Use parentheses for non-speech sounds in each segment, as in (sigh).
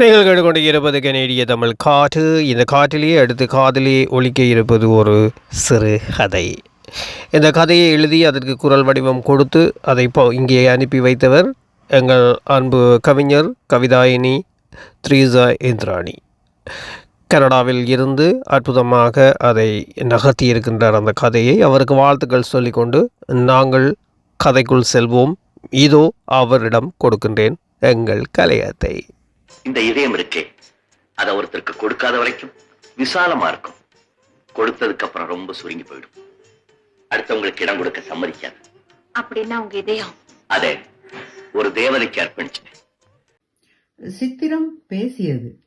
நீங்கள் கேட்டுக்கொண்டு இருப்பது கனேடிய தமிழ் காற்று. இந்த காற்றிலேயே அடுத்து காதலே ஒழிக்க இருப்பது ஒரு சிறு கதை. இந்த கதையை எழுதி அதற்கு குரல் வடிவம் கொடுத்து அதை இப்போ இங்கே அனுப்பி வைத்தவர் எங்கள் அன்பு கவிஞர் கவிதாயினி த்ரீசா இந்திராணி. கனடாவில் இருந்து அற்புதமாக அதை நகர்த்தி இருக்கின்றார் அந்த கதையை. அவருக்கு வாழ்த்துக்கள் சொல்லிக்கொண்டு நாங்கள் கதைக்குள் செல்வோம். இதோ அவரிடம் கொடுக்கின்றேன் எங்கள் கலையத்தை. இந்த இதயம் இருக்கே. அத ஒருத்தருக்கு கொடுக்காத வரைக்கும் விசாலமா இருக்கும். கொடுத்ததுக்கு அப்புறம் ரொம்ப சுருங்கி போயிடும். அடுத்தவங்களுக்கு இடம் கொடுக்க சம்மதிக்காது. அப்படின்னா உங்க இதயம். அதே ஒரு தேவதைக்கு அர்ப்பணிச்சேன் சித்திரம் பேசியது.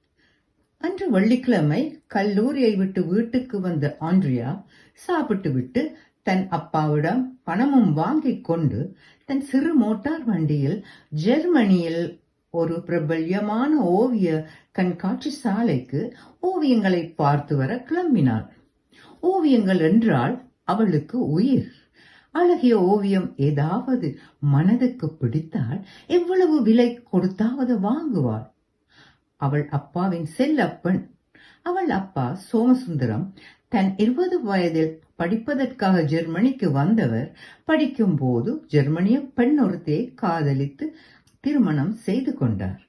அன்று வெள்ளிக்கிழமை கல்லூரியை விட்டு வீட்டுக்கு வந்த ஆண்ட்ரியா சாப்பிட்டு விட்டு தன் அப்பாவிடம் பணமும் வாங்கிக் கொண்டு தன் சிறு மோட்டார் வண்டியில் ஜெர்மனியில் ஒரு பிரபல்யமான ஓவிய கண்காட்சி சாலைக்கு ஓவியங்களை பார்த்து வர கிளம்பினாள். ஓவியங்கள் என்றால் அவளுக்கு உயிர். அழகிய ஓவியம் ஏதாவது மனதுக்கு பிடித்தால் எவ்வளவு விலை கொடுத்தாவது வாங்குவாள். அவள் அப்பாவின் செல்லப்பன். அவள் அப்பா சோமசுந்தரம் தன் இருபது வயதில் படிப்பதற்காக ஜெர்மனிக்கு வந்தவர். படிக்கும்போது ஜெர்மனிய பெண் ஒருத்தையை காதலித்து திருமணம் செய்து கொண்டார்.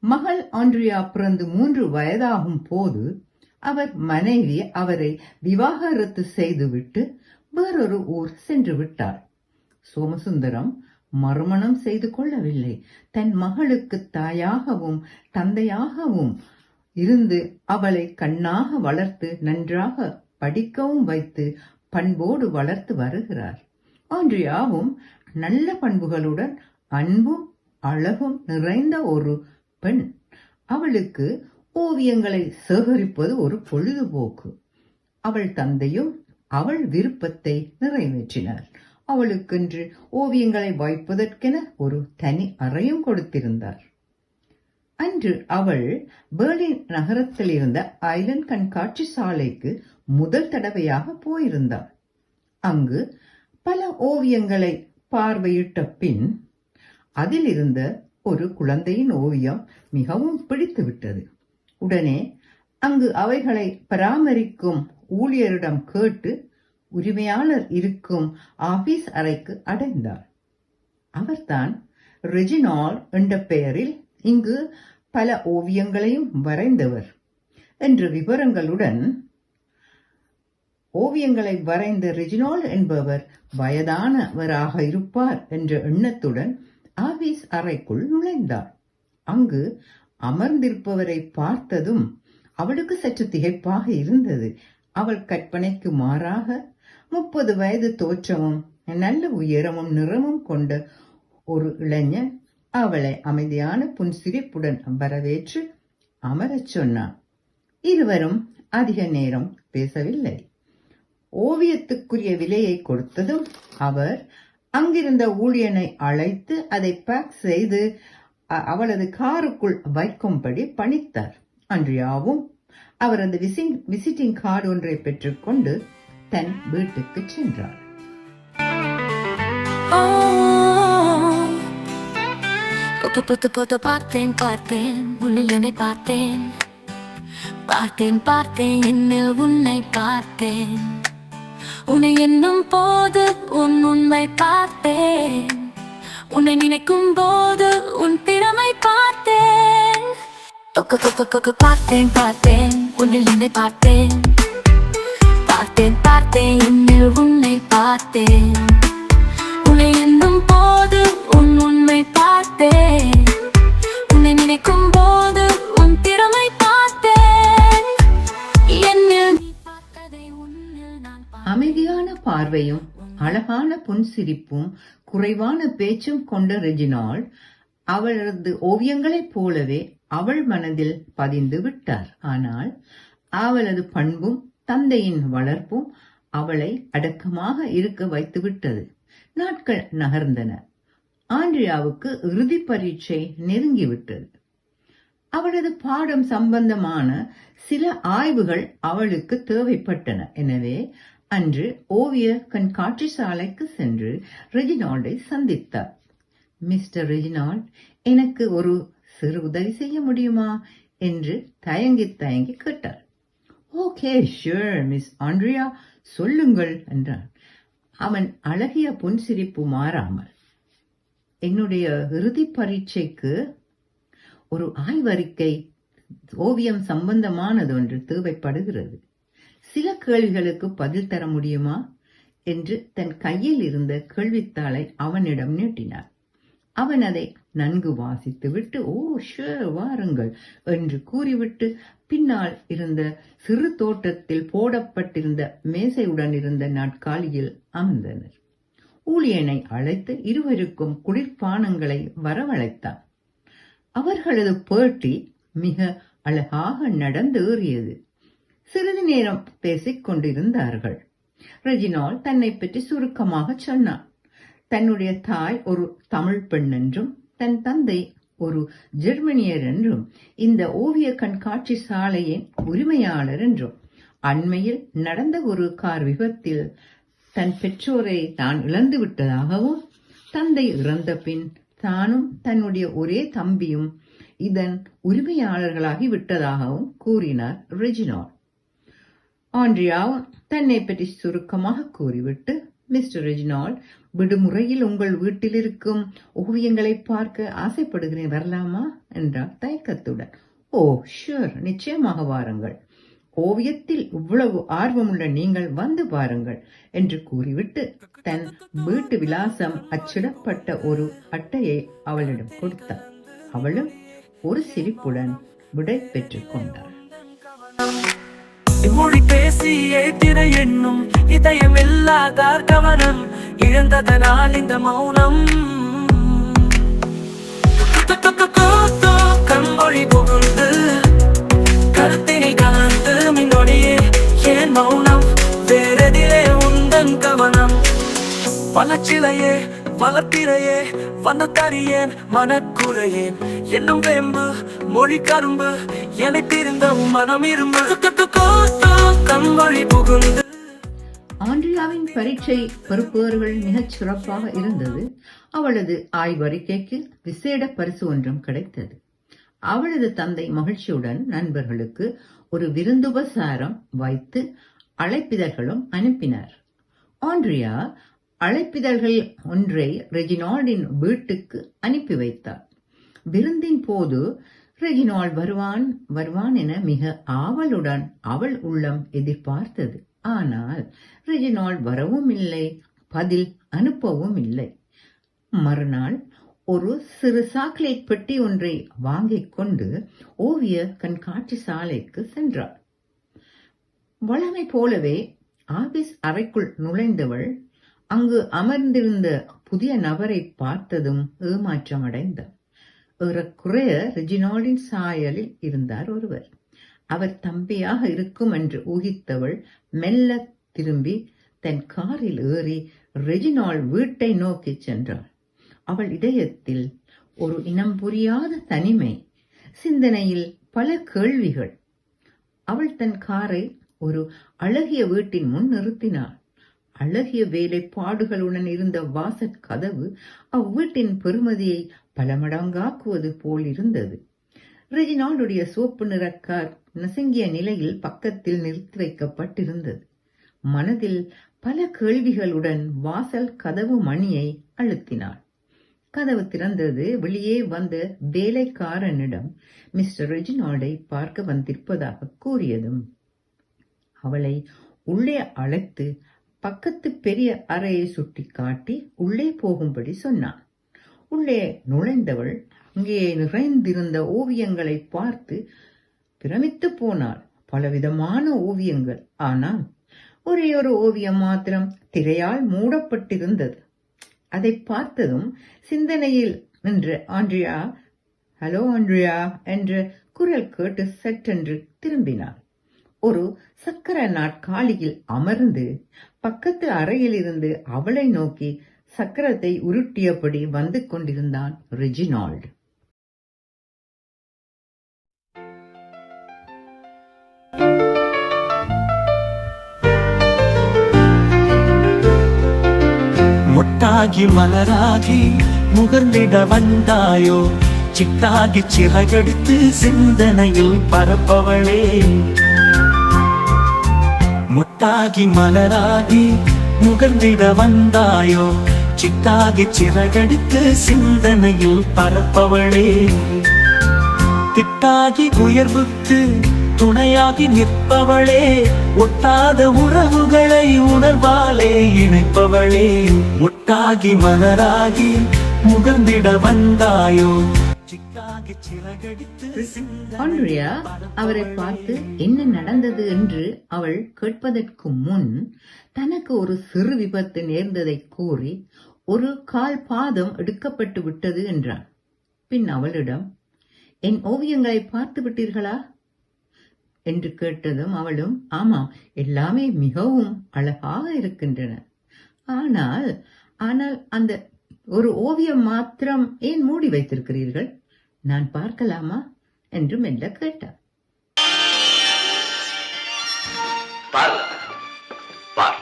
மகள் ஆண்ட்ரியா பிறந்து மூன்று வயதாகும் போது அவர் மனைவி அவரை விவாகரத்து செய்துவிட்டு வேறொரு ஊர் சென்று விட்டார். சோமசுந்தரம் மறுமணம் செய்து கொள்ளவில்லை. தன் மகளுக்கு தாயாகவும் தந்தையாகவும் இருந்து அவளை கண்ணாக வளர்த்து நன்றாக படிக்கவும் வைத்து பண்போடு வளர்த்து வருகிறார். ஆண்ட்ரியாவும் நல்ல பண்புகளுடன் அன்பும் அழகும் நிறைந்த ஒரு பெண். அவளுக்கு ஓவியங்களை சேகரிப்பது ஒரு பொழுதுபோக்கு. அவள் தந்தையும் அவள் விருப்பத்தை நிறைவேற்றினார். அவளுக்கென்று ஓவியங்களை வைப்பதற்கென ஒரு தனி அறையும் கொடுத்திருந்தார். அன்று அவள் பெர்லின் நகரத்தில் இருந்த ஐலண்ட் கண்காட்சி சாலைக்கு முதல் தடவையாக போயிருந்தாள். அங்கு பல ஓவியங்களை பார்வையிட்ட பின் அதில் இருந்த ஒரு குழந்தையின் ஓவியம் மிகவும் பிடித்துவிட்டது. உடனே அங்கு அவைகளை பராமரிக்கும் ஊழியரிடம் கேட்டு உரிமையாளர் இருக்கும் ஆபீஸ் அறைக்கு அடைந்தார். அவர்தான் ரெஜினால் என்ற பெயரில் இங்கு பல ஓவியங்களையும் வரைந்தவர் என்ற விவரங்களுடன் ஓவியங்களை வரைந்த ரெஜினால் என்பவர் வயதானவராக இருப்பார் என்ற எண்ணத்துடன் ஆபீஸ் அறைக்குள் நுழைந்தார் அங்கு அமர்ந்திருப்பவரை பார்த்ததும் அவளுக்கு சற்று திகைப்பாக இருந்தது. அவள் கற்பனைக்கு மாறாக முப்பது வயது தோற்றமும் நல்ல உயரமும் நிறமும் கொண்ட ஒரு இளைஞன் அவளை அமைதியான புன்சிரிப்புடன் வரவேற்று அமரச் சொன்னான். இருவரும் அதிக நேரம் பேசவில்லை. ஓவியத்துக்குரிய விலையை கொடுத்ததும் அவர் அங்கிருந்த ஊழியனை அழைத்து அதை பேக் செய்து அ- அவளது காருக்குள் வைக்கும்படி பணித்தார். அன்றியாவும் அவரது விசிங் விசிட்டிங் கார்டு ஒன்றை பெற்றுக்கொண்டு தன் வீட்டுக்கு சென்றார். பார்த்தேன் பார்த்தேன் உன்னில் பார்த்தேன். பார்த்தேன் பார்த்தேன் என்னில் உன்னை பார்த்தேன். உன்னை என்னும் போது உன் உண்மை பார்த்தேன். உன்னை நினைக்கும் போது உன் திறமை பார்த்தேன். பார்த்தேன் பார்த்தேன். உன்னில் என்னை பார்த்தேன். பார்த்தேன் பார்த்தேன் என்னில் உன்னை பார்த்தேன். உன்னை என்னும் போது உன் உண்மை பார்த்தேன். பார்வையும் அழகான புன்சிரிப்பும் குறைவான பேச்சும் கொண்ட ரெஜினால் அவளது ஓவியங்களைப் போலவே அவள் மனதில் பதிந்து விட்டார். ஆனால் அவளது பண்பும் தந்தையின் வளர்ப்பும் அவளை அடக்கமாக இருக்க வைத்துவிட்டது நாட்கள் நகர்ந்தன. ஆண்ட்ரியாவுக்கு இறுதி பரீட்சை நெருங்கிவிட்டது அவளது பாடம் சம்பந்தமான சில ஆய்வுகள் அவளுக்கு தேவைப்பட்டன. எனவே அன்று ஓவிய கண்காட்சி சாலைக்கு சென்று ரெஜினால்டை சந்தித்தார். மிஸ்டர் ரெஜினால்ட் எனக்கு ஒரு சிறு உதவி செய்ய முடியுமா? என்று தயங்கி தயங்கி கேட்டார். ஓகே ஷூர் மிஸ் ஆண்ட்ரியா சொல்லுங்கள் என்றான் அவன் அழகிய புன்சிரிப்பு மாறாமல் என்னுடைய இறுதி பரீட்சைக்கு ஒரு ஆய்வறிக்கை ஓவியம் சம்பந்தமானது ஒன்று தேவைப்படுகிறது. சில கேள்விகளுக்கு பதில் தர முடியுமா? என்று தன் கையில் இருந்த கேள்வித்தாளை அவனிடம் நீட்டினார். அவன் அதை நன்கு வாசித்துவிட்டு ஓ ஷூர் வாருங்கள் என்று கூறிவிட்டு பின்னால் இருந்த சிறு தோட்டத்தில் போடப்பட்டிருந்த மேசையுடன் இருந்த நாட்காலியில் அமர்ந்தனர். ஊழியனை அழைத்து இருவருக்கும் குளிர்பானங்களை வரவழைத்தான். அவர்களது பேட்டி மிக அழகாக நடந்தேறியது சிறிது நேரம் பேசிக் கொண்டிருந்தார்கள். ரெஜினால் தன்னை பற்றி சுருக்கமாக சொன்னான். தன்னுடைய தாய் ஒரு தமிழ் பெண் என்றும் தன் தந்தை ஒரு ஜெர்மனியர் என்றும் இந்த ஓவிய கண்காட்சி சாலையின் உரிமையாளர் என்றும் அண்மையில் நடந்த ஒரு கார் விபத்தில் தன் பெற்றோரை தான் இழந்து விட்டதாகவும் தந்தை இறந்த பின் தானும் தன்னுடைய ஒரே தம்பியும் இதன் உரிமையாளர்களாகி விட்டதாகவும் கூறினார் ரெஜினால். ஆண்ட்ரியா தன்னை பற்றி சுருக்கமாக கூறிவிட்டு மிஸ்டர் ரெஜினால் விடுமுறையில் உங்கள் வீட்டில் இருக்கும் ஓவியங்களை பார்க்க ஆசைப்படுகிறேன் வரலாமா? என்றார் தயக்கத்துடன். ஓ ஷூர் நிச்சயமாக வாருங்கள். ஓவியத்தில் இவ்வளவு ஆர்வமுள்ள நீங்கள் வந்து பாருங்கள் என்று கூறிவிட்டு தன் வீட்டு விலாசம் அச்சிடப்பட்ட ஒரு அட்டையை அவளிடம் கொடுத்தார் அவளும் ஒரு சிரிப்புடன் விடை பெற்றுக் கொண்டாள். பேசியே திரை எண்ணும் இதயம் இல்லாதார் கவனம் இழந்ததனால் இந்த மௌனம். கம்பொழி புகுந்து கருத்தினை கலந்து மின்னொடியே ஏன் மௌனம்? வேறெதிரே உந்தன் கவனம். பல சிலையே வளர்த்திரையே வண்ணத்தறியேன் மனக்குறையேன். என்னும் வேம்பு மொழி கரும்பு எனக்கு பிரிந்த மனம் இரும்பு. கண்மொழி புகுந்து. ஆண்ட்ரியாவின் பரீட்சை பெறுப்பவர்கள் மிகச் சிறப்பாக இருந்தது. அவளது ஆய்வறிக்கைக்கு விசேட பரிசு ஒன்றும் கிடைத்தது. அவளது தந்தை மகிழ்ச்சியுடன் நண்பர்களுக்கு ஒரு விருந்துபசாரம் வைத்து அழைப்பிதழ்களும் அனுப்பினார். ஆண்ட்ரியா அழைப்பிதழ்கள் ஒன்றை ரெஜினால்டின் வீட்டுக்கு அனுப்பி வைத்தார். விருந்தின் போது ரெஜினால் வருவான் வருவான் என மிக ஆவலுடன் அவள் உள்ளம் எதிர்பார்த்தது. ஆனால் ரெஜினால் வரவும் இல்லை பதில் அனுப்பவும் இல்லை. மறுநாள் ஒரு சிறு சாக்லேட் பெட்டி ஒன்றை வாங்கிக் கொண்டு ஓவிய கண்காட்சி சாலைக்கு சென்றாள் வழமை போலவே ஆபீஸ் அறைக்குள் நுழைந்தவள் அங்கு அமர்ந்திருந்த புதிய நபரை பார்த்ததும் ஏமாற்றமடைந்தார் ஏறக்குறைய ரெஜினால்டின் சாயலில் இருந்தார் ஒருவர். அவர் தம்பியாக இருக்கும் என்று ஊகித்தவள் மெல்ல திரும்பி தன் காரில் ஏறி ரெஜினால் வீட்டை நோக்கிச் சென்றாள். அவள் இதயத்தில் ஒரு இனம் புரியாத தனிமை சிந்தனையில் பல கேள்விகள். அவள் தன் காரை ஒரு அழகிய வீட்டின் முன் நிறுத்தினாள். அழகிய வேலைப்பாடுகளுடன் இருந்த வாசற் கதவு அவ்வீட்டின் பெருமதியை பல மடங்காக்குவது போல் இருந்தது. ரெஜினால்டுடைய சோப்பு நிறக்கார் கார் நசுங்கிய நிலையில் பக்கத்தில் நிறுத்தி வைக்கப்பட்டிருந்தது. மனதில் பல கேள்விகளுடன் வாசல் கதவு மணியை அழுத்தினாள். கதவு திறந்தது. வெளியே வந்த வேலைக்காரனிடம் மிஸ்டர் ரெஜினால்டை பார்க்க வந்திருப்பதாக கூறியதும் அவளை உள்ளே அழைத்து பக்கத்து பெரிய அறையை சுட்டி காட்டி உள்ளே போகும்படி சொன்னான். உள்ளே நுழைந்தவள் அங்கே நிறைந்திருந்த ஓவியங்களை பார்த்து பிரமித்து போனாள். பலவிதமான ஓவியங்கள். ஆனால் ஒரே ஒரு ஓவியம் மாத்திரம் திரையால் மூடப்பட்டிருந்தது. அதை பார்த்ததும் சிந்தனையில் நின்று ஆண்ட்ரியா ஹலோ ஆண்ட்ரியா என்ற குரல் கேட்டு சட்டென்று திரும்பினாள். ஒரு சக்கர நாட்காலியில் அமர்ந்து பக்கத்து அறையிலிருந்து அவளை நோக்கி சக்கரத்தை உருட்டியபடி வந்து கொண்டிருந்தான் ரெஜினால்டு. முட்டாகி மலராகி முகர்ந்திட வந்தாயோ? சித்தாகி சிறகெடுத்து சிந்தனையில் பரப்பவளே. முட்டாகி மலராகி முகர்ந்திட வந்தாயோ? சிட்டாகி சிறகடித்து சிந்தனையில் பரப்பவளே. திட்டாகி உயர்வுக்கு துணையாகி நிற்பவளே. ஒட்டாத உறவுகளை உணர்வாலே இணைப்பவளே. முட்டாகி மலராகி முகர்ந்திட வந்தாயோ? சிக்காகி சிறகடி ஆண்ட்ரியா அவரை பார்த்து என்ன நடந்தது என்று அவள் கேட்பதற்கு முன் தனக்கு ஒரு சிறு விபத்து நேர்ந்ததை கூறி ஒரு கால் பாதம் எடுக்கப்பட்டு விட்டது என்றான். பின் அவளிடம் என் ஓவியங்களை பார்த்து விட்டீர்களா? என்று கேட்டதும் அவளும் ஆமாம் எல்லாமே மிகவும் அழகாக இருக்கின்றன. ஆனால் ஆனால் அந்த ஒரு ஓவியம் மாத்திரம் ஏன் மூடி வைத்திருக்கிறீர்கள்? நான் பார்க்கலாமா? என்று மெல்ல கேட்டார் பார் பார்.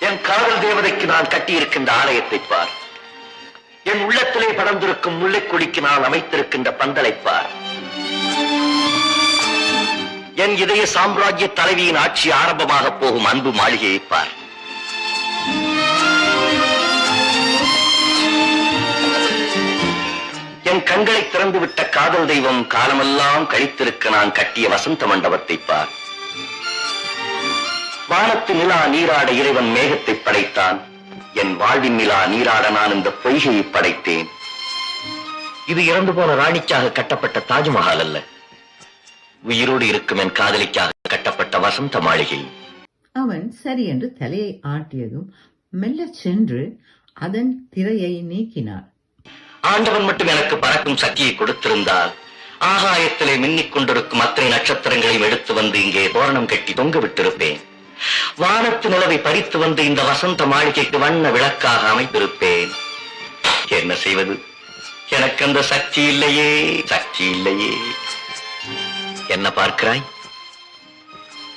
என் காதல் தேவதைக்கு நான் கட்டியிருக்கின்ற ஆலயத்தை பார். என் உள்ளத்திலே படர்ந்திருக்கும் முல்லைக் கொடிக்கு நான் அமைத்திருக்கின்ற பந்தலை பார். என் இதய சாம்ராஜ்ய தலைவியின் ஆட்சி ஆரம்பமாக போகும் அன்பு மாளிகையை பார். என் கண்களை திறந்துவிட்ட காதல் தெய்வம் காலமெல்லாம் கழித்திருக்க நான் கட்டிய வசந்த மண்டபத்தை பார். வானத்து நிலா நீராட இறைவன் மேகத்தை படைத்தான். என் வாழ்வின் நிலா நீராட நான் இந்த பொய்கையை படைத்தேன். இது இறந்து போன ராணிக்காக கட்டப்பட்ட தாஜ்மஹால் அல்ல. உயிரோடு இருக்கும் என் காதலிக்காக கட்டப்பட்ட வசந்த மாளிகை. அவன் சரி என்று தலையை ஆட்டியதும் மெல்லச் சென்று அதன் திரையை நீக்கினார் ஆண்டவன் மட்டும் எனக்கு பறக்கும் சக்தியை கொடுத்திருந்தால் ஆகாயத்திலே மின்னிக் கொண்டிருக்கும் அத்தனை நட்சத்திரங்களையும் எடுத்து வந்து இங்கே தோரணம் கட்டி தொங்க விட்டிருப்பேன். வானத்து நிலவை பறித்து வந்து இந்த வசந்த மாளிகைக்கு வண்ண விளக்காக அமைத்திருப்பேன். என்ன செய்வது? எனக்கு அந்த சக்தி இல்லையே சக்தி இல்லையே. என்ன பார்க்கிறாய்?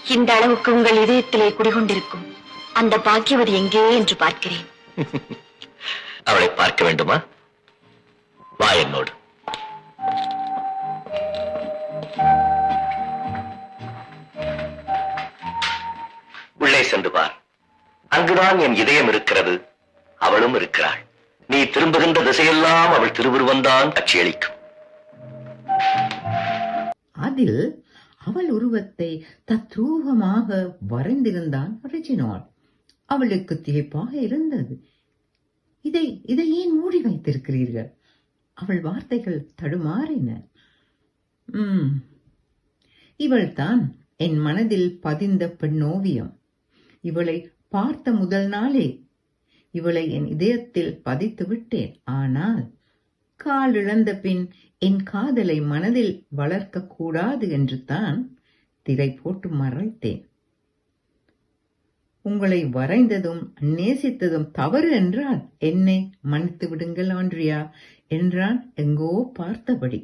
இந்த அளவுக்கு உங்கள் இதயத்திலே குடிகொண்டிருக்கும் அந்த பாக்கியவதி எங்கே என்று பார்க்கிறேன். (laughs) அவளை பார்க்க வேண்டுமா? வா என்னோடு. உள்ளே சென்று பார். அங்குதான் என் இதயம் இருக்கிறது. அவளும் இருக்கிறாள். நீ திரும்புகின்ற திசையெல்லாம் அவள் திருவுருவந்தான் காட்சியளிக்கும். அதில் அவள் உருவத்தை தத்ரூபமாக வரைந்திருந்தான் ரெஜினால்ட் அவளுக்கு திகைப்பாக இருந்தது. இதை இதை ஏன் மூடி வைத்திருக்கிறீர்கள்? அவள் வார்த்தைகள் தடுமாறின. "ம், இவள்தான் என் மனதில் பதிந்த பெண்ணோவியம். இவளை பார்த்த முதல் நாளே இவளை என் இதயத்தில் பதித்து விட்டேன். ஆனால் கால் இழந்த பின் என் காதலை மனதில் வளர்க்கக்கூடாது என்று தான் திரை போட்டு மறைத்தேன். உங்களை வரைந்ததும் நேசித்ததும் தவறு என்றால் என்னை மன்னித்து விடுங்கள் ஆண்ட்ரியா என்றான் எங்கோ பார்த்தபடி.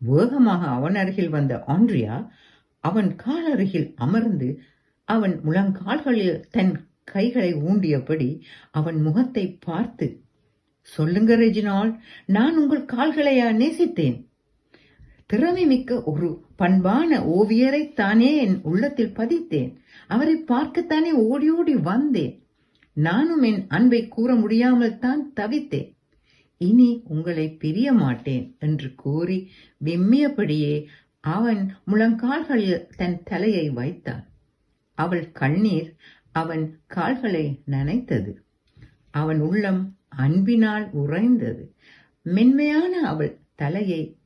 வேகமாக அவன் அருகில் வந்த ஆண்ட்ரியா அவன் கால் அருகில் அமர்ந்து அவன் முழங்கால்களில் தன் கைகளை ஊண்டியபடி அவன் முகத்தை பார்த்து சொல்லுங்க ரெஜினால். நான் உங்கள் கால்களையா நேசித்தேன். திறமை மிக்க ஒரு பண்பான ஓவியரை தானே என் உள்ளத்தில் பதித்தேன். அவரை பார்க்கத்தானே ஓடி ஓடி வந்தேன். நானும் என் அன்பை கூற முடியாமல் தான் தவித்தேன். இனி உங்களை பிரிய மாட்டேன் என்று கூறி விம்மியபடியே அவன் முழங்கால்களில் தன் தலையை வைத்தான். அவள் கண்ணீர் அவன் கால்களை நனைத்தது. அவன் உள்ளம் அன்பினால் உறைந்தது. மென்மையான அவள் தலையை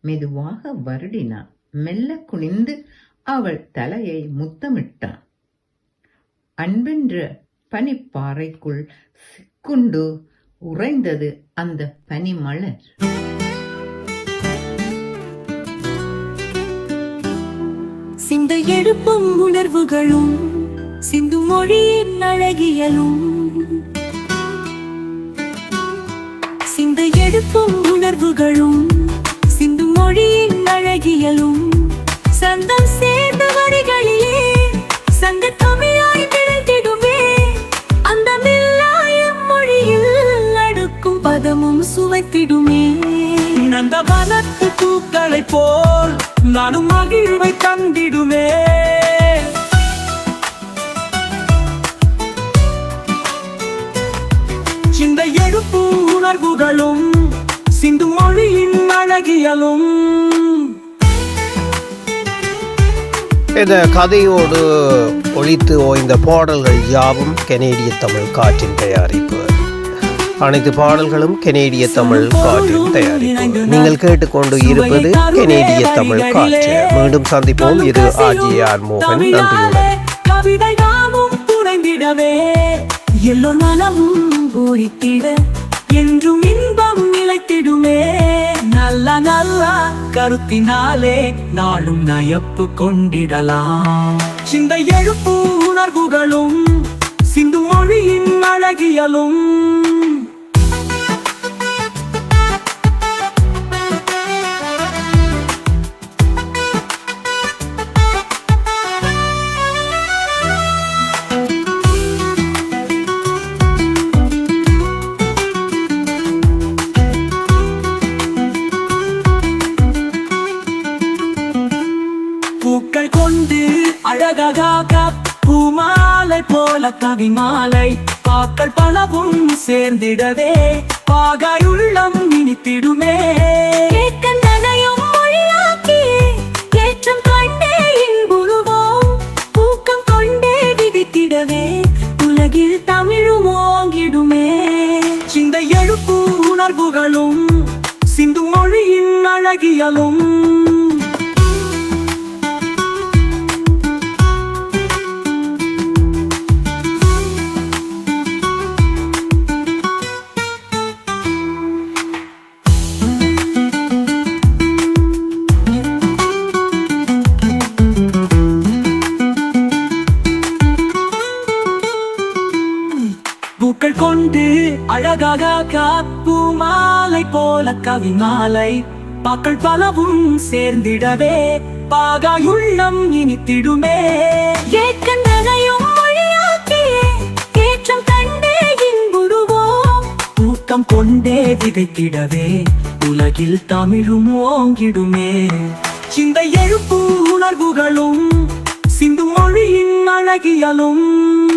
மெதுவாக வருடினான் மெல்ல குனிந்து அவள் தலையை முத்தமிட்டான் அன்பென்ற பனிப்பாறைக்குள் சிக்குண்டு உறைந்தது அந்த பனிமலர். சிந்த எழுப்பும் உணர்வுகளும் சிந்து மொழியின் அழகியலும் உணர்வுகளும் சிந்து மொழியின் அழகியலும் சந்தம் சேர்ந்த வரிகளிலே சங்க தமிழாய் திரட்டிடுமே அந்த மொழியில் அடுக்கும் பதமும் சுவைத்திடுமே. அந்த வனத்து பூக்களை போல் நானும் மகிழ்வை தந்திடுமே. இந்த எழுப்பு உணர்வுகளும் சிந்து மொழியின் அழகியலும். இந்த கதையோடு ஒழித்து ஓய்ந்த பாடல்கள் யாவும் கனேடிய தமிழ் காற்றின் தயாரிப்பு. அனைத்து பாடல்களும் கனேடிய தமிழ் காற்றின் தயாரிப்பு. நீங்கள் கேட்டுக்கொண்டு இருப்பது கனேடிய தமிழ் காற்று. மீண்டும் சந்திப்போம். இது ஆர்ஜிஆர் மோகன். நன்றியுடன். கவிதை நாமும் என்றும் நிலைத்திடுமே நல்ல நல்ல கருத்தினாலே நாளும் நயப்பு கொண்டிடலாம். இந்த எழுப்பு உணர்வுகளும் சிந்து மொழியின் அழகியலும். பூமாலை போல கவிமாலை பாக்கள் பலவும் சேர்ந்திடவே. பாகாய் உள்ளம் இனித்திடுமே. உலகில் தமிழும் ஓங்கிடுமே. இந்த எழுப்பு உணர்வுகளும் சிந்து மொழியின் அழகியலும். காப்பு மாலை போல கவிமாலை பாக்கள் பலவும் சேர்ந்திடவே பாகாயுள்ளம் இனித்திடுமே. கேட்க நனையும் மொழியாக்கி ஏற்றம் கண்டே இன்புறுவோம். ஊக்கம் கொண்டே விதைத்திடவே உலகில் தமிழும் ஓங்கிடுமே. இந்த எழுப்பு உணர்வுகளும் சிந்து மொழியின் அழகியலும்.